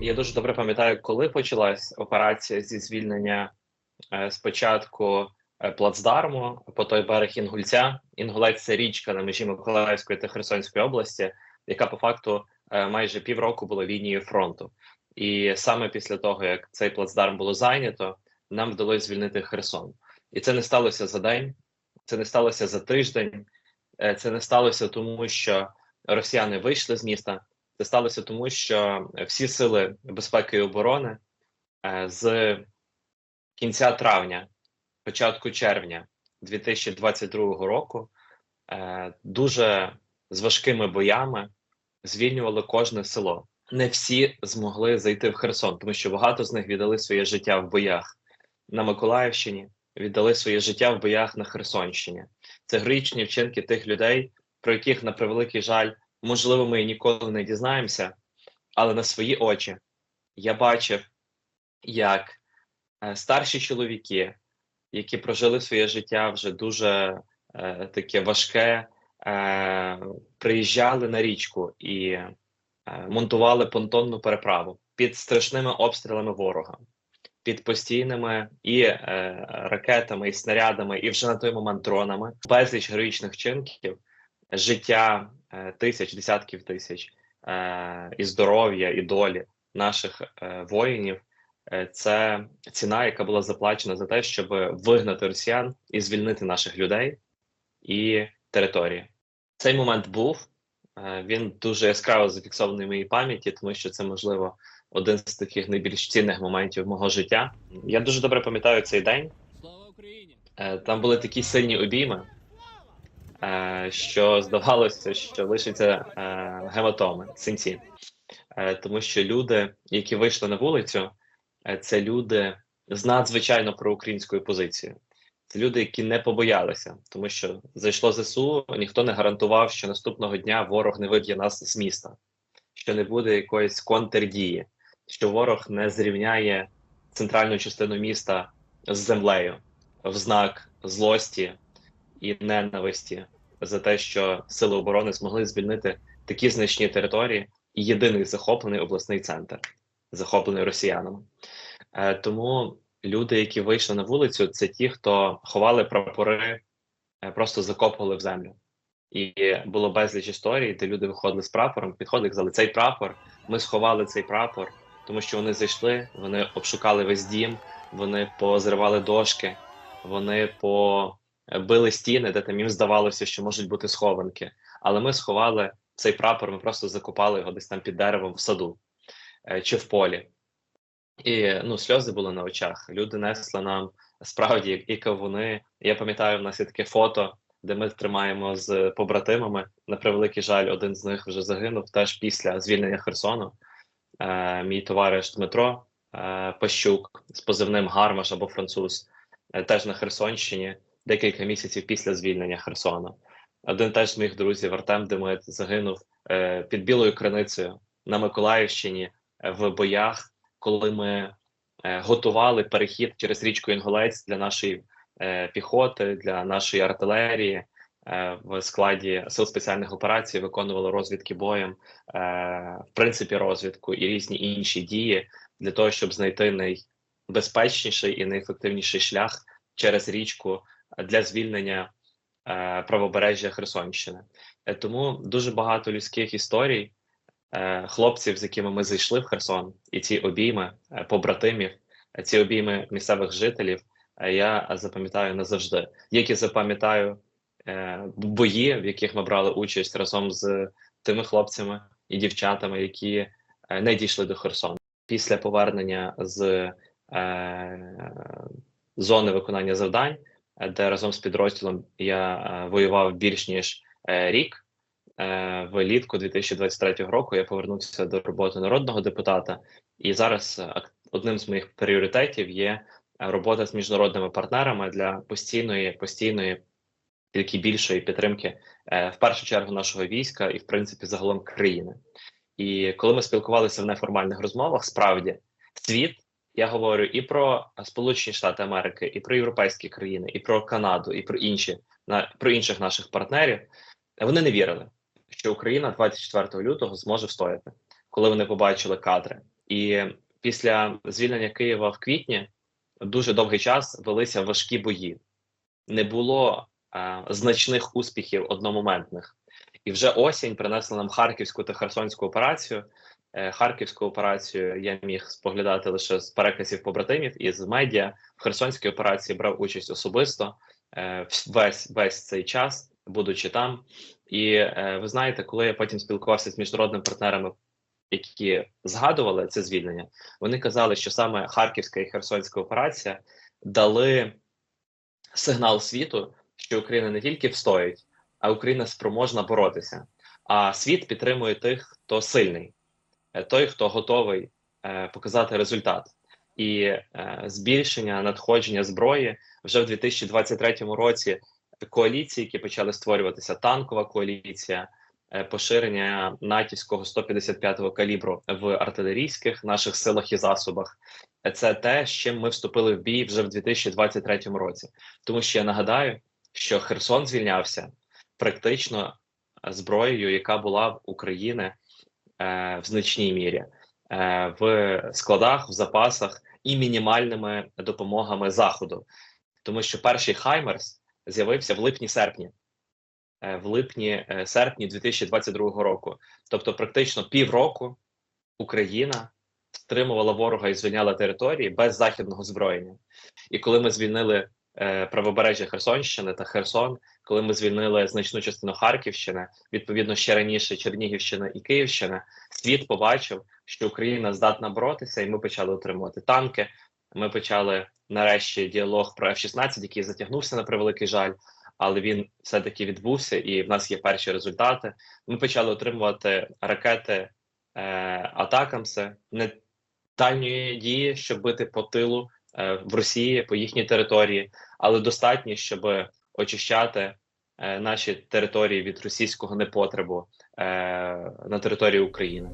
Я дуже добре пам'ятаю, коли почалась операція зі звільнення е, спочатку е, плацдарму по той берег Інгульця. Інгулець це річка на межі Миколаївської та Херсонської області, яка по факту е, майже півроку була лінією фронту. І саме після того, як цей плацдарм було зайнято, нам вдалося звільнити Херсон. І це не сталося за день, це не сталося за тиждень, це не сталося тому, що росіяни вийшли з міста. Це сталося тому, що всі сили безпеки і оборони е, з кінця травня, початку червня 2022 року е, дуже з важкими боями звільнювали кожне село. Не всі змогли зайти в Херсон, тому що багато з них віддали своє життя в боях на Миколаївщині, віддали своє життя в боях на Херсонщині. Це героїчні вчинки тих людей, про яких на превеликий жаль можливо, ми ніколи не дізнаємося, але на свої очі я бачив, як е, старші чоловіки, які прожили своє життя вже дуже е, таке важке, е, приїжджали на річку і е, монтували понтонну переправу під страшними обстрілами ворога, під постійними і е, ракетами, і снарядами, і вже на той момент дронами, безліч героїчних вчинків, життя тисяч, десятків тисяч е, і здоров'я, і долі наших е, воїнів. Е, Це ціна, яка була заплачена за те, щоб вигнати росіян і звільнити наших людей і території. Цей момент був. Він дуже яскраво зафіксований в моїй пам'яті, тому що це можливо один з таких найбільш цінних моментів мого життя. Я дуже добре пам'ятаю цей день. Слава Україні! Там були такі сильні обійми, що здавалося, що лишиться е, гематоми, синці. Е, Тому що люди, які вийшли на вулицю, е, це люди з надзвичайно проукраїнською позицією. Це люди, які не побоялися, тому що зайшло ЗСУ, ніхто не гарантував, що наступного дня ворог не виб'є нас з міста, що не буде якоїсь контрдії, що ворог не зрівняє центральну частину міста з землею в знак злості і ненависті за те, що сили оборони змогли звільнити такі значні території і єдиний захоплений обласний центр, захоплений росіянами. Е, тому люди, які вийшли на вулицю, це ті, хто ховали прапори, е, просто закопували в землю. І було безліч історій, де люди виходили з прапором, підходили казали, цей прапор, ми сховали цей прапор, тому що вони зайшли, вони обшукали весь дім, вони позривали дошки, вони побили стіни, де там їм здавалося, що можуть бути схованки. Але ми сховали цей прапор, ми просто закопали його десь там під деревом в саду е, чи в полі. І ну, сльози були на очах. Люди несли нам справді і кавуни. Я пам'ятаю, в нас є таке фото, де ми тримаємо з побратимами. На превеликий жаль, один з них вже загинув теж після звільнення Херсону. Е, мій товариш Дмитро е, Пащук з позивним Гармаш або француз, е, теж на Херсонщині декілька місяців після звільнення Херсону. Один теж з моїх друзів Артем Демит загинув е, під Білою Криницею на Миколаївщині е, в боях, коли ми е, готували перехід через річку Інголець для нашої е, піхоти, для нашої артилерії. е, В складі сил спеціальних операцій виконували розвідки боєм, е, в принципі, розвідку і різні інші дії для того, щоб знайти найбезпечніший і найефективніший шлях через річку для звільнення е, правобережжя Херсонщини. Е, Тому дуже багато людських історій, е, хлопців, з якими ми зайшли в Херсон, і ці обійми побратимів, ці обійми місцевих жителів. Я запам'ятаю назавжди, як і запам'ятаю бої, в яких ми брали участь разом з тими хлопцями і дівчатами, які не дійшли до Херсону. Після повернення з е, зони виконання завдань, де разом з підрозділом я е, воював більш ніж е, рік. Е, влітку 2023 року я повернувся до роботи народного депутата, і зараз одним з моїх пріоритетів є робота з міжнародними партнерами для постійної, постійної, тільки більшої підтримки, в першу чергу нашого війська і, в принципі, загалом країни. І коли ми спілкувалися в неформальних розмовах, справді світ я говорю і про Сполучені Штати Америки, і про європейські країни, і про Канаду, і про інші на про інших наших партнерів. Вони не вірили, що Україна 24 лютого зможе встояти, коли вони побачили кадри І після звільнення Києва в квітні дуже довгий час велися важкі бої. Не було е, значних успіхів одномоментних. І вже осінь принесла нам Харківську та Херсонську операцію. Е, Харківську операцію я міг споглядати лише з переказів побратимів і з медіа. В Херсонській операції брав участь особисто е, весь весь цей час, будучи там. І е, ви знаєте, коли я потім спілкувався з міжнародними партнерами, які згадували це звільнення, вони казали, що саме Харківська і Херсонська операція дали сигнал світу, що Україна не тільки встоїть, а Україна спроможна боротися. А світ підтримує тих, хто сильний, той, хто готовий е, показати результат. І е, збільшення надходження зброї вже в 2023 році. Коаліції, які почали створюватися, танкова коаліція, е, поширення натівського 155-го калібру в артилерійських наших силах і засобах. Е, Це те, з чим ми вступили в бій вже в 2023 році. Тому що я нагадаю, що Херсон звільнявся практично зброєю, яка була в України е, в значній мірі, е, в складах, в запасах і мінімальними допомогами заходу, тому що перший Хаймерс з'явився в липні-серпні, е, в липні-серпні 2022 року. Тобто, практично півроку Україна стримувала ворога і звільняла території без західного зброєння. І коли ми звільнили е, правобережжя Херсонщини та Херсон, коли ми звільнили значну частину Харківщини, відповідно ще раніше Чернігівщина і Київщина, світ побачив, що Україна здатна боротися, і ми почали отримувати танки. Ми почали нарешті діалог про F-16, який затягнувся на превеликий жаль, але він все-таки відбувся, і в нас є перші результати. Ми почали отримувати ракети е, Атакамси не дальньої дії, щоб бити по тилу е, в Росії по їхній території, але достатні, щоб очищати е, наші території від російського непотребу е, на території України.